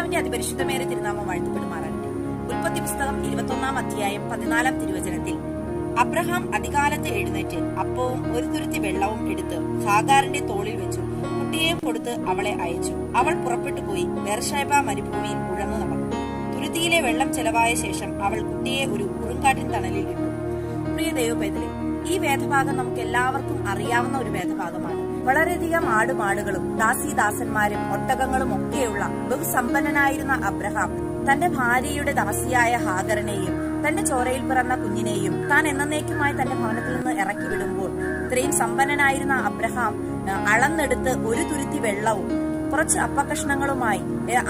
കർത്താവിന്റെ അതിപരിശുദ്ധമേറെ തിരുനാമം വാഴ്ത്തപ്പെടുമാറാകട്ടെ. ഉൽപ്പത്തി പുസ്തകം ഇരുപത്തൊന്നാം അധ്യായം പതിനാലാം തിരുവചനത്തിൽ അബ്രഹാം അധികാലത്ത് എഴുന്നേറ്റ് അപ്പവും ഒരു തുരുത്തി വെള്ളവും എടുത്ത് ഹാഗാറിന്റെ തോളിൽ വെച്ചു. കുട്ടിയെയും കൊടുത്ത് അവളെ അയച്ചു. അവൾ പുറപ്പെട്ടു പോയി ബെർഷേബ മരുഭൂമിയിൽ ഉഴന്നു നടന്നു. തുരുത്തിയിലെ വെള്ളം ചെലവായ ശേഷം അവൾ കുട്ടിയെ ഒരു ഉറുങ്കാട്ടിൻ തണലിൽ ഇട്ടു. പ്രിയ ദൈവപേതലെ ഈ വേദഭാഗം നമുക്ക് എല്ലാവർക്കും അറിയാവുന്ന ഒരു വേദഭാഗമാണ്. വളരെയധികം ആടുമാടുകളും ദാസീദാസന്മാരും ഒട്ടകങ്ങളും ഒക്കെയുള്ള ബഹുസമ്പന്നനായിരുന്ന അബ്രഹാം തന്റെ ഭാര്യയുടെ ദാസിയായ ഹാഗറിനെയും തന്റെ ചോരയിൽ പിറന്ന കുഞ്ഞിനെയും താൻ എന്നേക്കുമായി തന്റെ ഭവനത്തിൽ നിന്ന് ഇറക്കി വിടുമ്പോൾ ഇത്രയും സമ്പന്നനായിരുന്ന അബ്രഹാം അളന്നെടുത്ത് ഒരു തുരുത്തി വെള്ളവും കുറച്ച് അപ്പകഷ്ണങ്ങളുമായി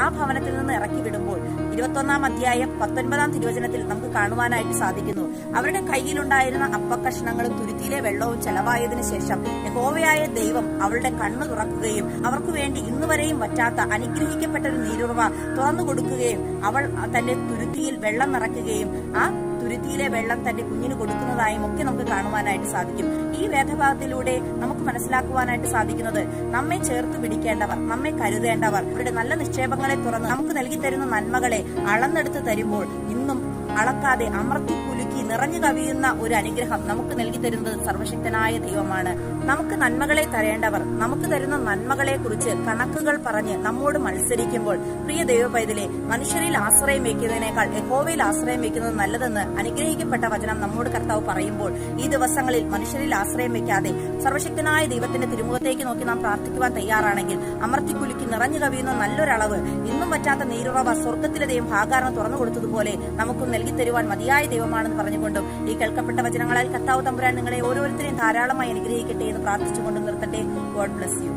ആ ഭവനത്തിൽ നിന്ന് ഇറക്കി വിടുമ്പോൾ ഇരുപത്തൊന്നാം അധ്യായം പത്തൊൻപതാം തിരുവചനത്തിൽ നമുക്ക് കാണുവാനായിട്ട് സാധിക്കുന്നു. അവരുടെ കയ്യിലുണ്ടായിരുന്ന അപ്പകഷ്ണങ്ങളും തുരുത്തിയിലെ വെള്ളവും ചെലവായതിനു ശേഷം യഹോവയായ ദൈവം അവളുടെ കണ്ണു തുറക്കുകയും അവർക്ക് വേണ്ടി ഇന്നുവരെയും പറ്റാത്ത അനുഗ്രഹിക്കപ്പെട്ട ഒരു നീരുറവ തുറന്നു കൊടുക്കുകയും അവൾ തന്റെ തുരുത്തിയിൽ വെള്ളം നിറയ്ക്കുകയും ആ തുരുത്തിയിലെ വെള്ളം തന്റെ കുഞ്ഞിന് കൊടുക്കുന്നതായും ഒക്കെ നമുക്ക് കാണുവാനായിട്ട് സാധിക്കും. ഈ വേദഭാഗത്തിലൂടെ നമുക്ക് മനസ്സിലാക്കുവാനായിട്ട് സാധിക്കുന്നത് നമ്മെ ചേർത്ത് പിടിക്കേണ്ടവർ നമ്മെ കരുതേണ്ടവർ അവരുടെ നല്ല നിക്ഷേപങ്ങളെ തുറന്ന് നമുക്ക് നൽകി തരുന്ന നന്മകളെ അളന്നെടുത്ത് തരുമ്പോൾ ഇന്നും അളക്കാതെ അമർത്തി കുലുക്കി നിറഞ്ഞു കവിയുന്ന ഒരു അനുഗ്രഹം നമുക്ക് നൽകി തരുന്നത് സർവശക്തനായ ദൈവമാണ്. നമുക്ക് നന്മകളെ തരേണ്ടവർ നമുക്ക് തരുന്ന നന്മകളെ കുറിച്ച് കണക്കുകൾ പറഞ്ഞ് നമ്മോട് മത്സരിക്കുമ്പോൾ പ്രിയ ദൈവ പൈതലെ മനുഷ്യരിൽ ആശ്രയം വയ്ക്കുന്നതിനേക്കാൾ യഹോവയിൽ ആശ്രയം വയ്ക്കുന്നത് നല്ലതെന്ന് അനുഗ്രഹിക്കപ്പെട്ട വചനം നമ്മോട് കർത്താവ് പറയുമ്പോൾ ഈ ദിവസങ്ങളിൽ മനുഷ്യരിൽ ആശ്രയം വയ്ക്കാതെ സർവശക്തനായ ദൈവത്തിന്റെ തിരുമുഖത്തേക്ക് നോക്കി നാം പ്രാർത്ഥിക്കുവാൻ തയ്യാറാണെങ്കിൽ അമർത്തിക്കുലുക്കി നിറഞ്ഞു കവിയുന്ന നല്ലൊരളവ് ഇന്നും പറ്റാത്ത നീരുറവ സ്വർഗത്തിലെ ദൈവം ഭാഗാരണം തുറന്നു കൊടുത്തതുപോലെ നമുക്കും നൽകി തരുവാൻ മതിയായ ദൈവമാണെന്ന് പറഞ്ഞുകൊണ്ടും ഈ കേൾക്കപ്പെട്ട വചനങ്ങളാൽ കർത്താവ് തമ്പുരാൻ നിങ്ങളെ ഓരോരുത്തരെയും ധാരാളമായി അനുഗ്രഹിക്കട്ടെ എന്ന് പ്രാർത്ഥിച്ചുകൊണ്ടും നിർത്തട്ടെ. God bless you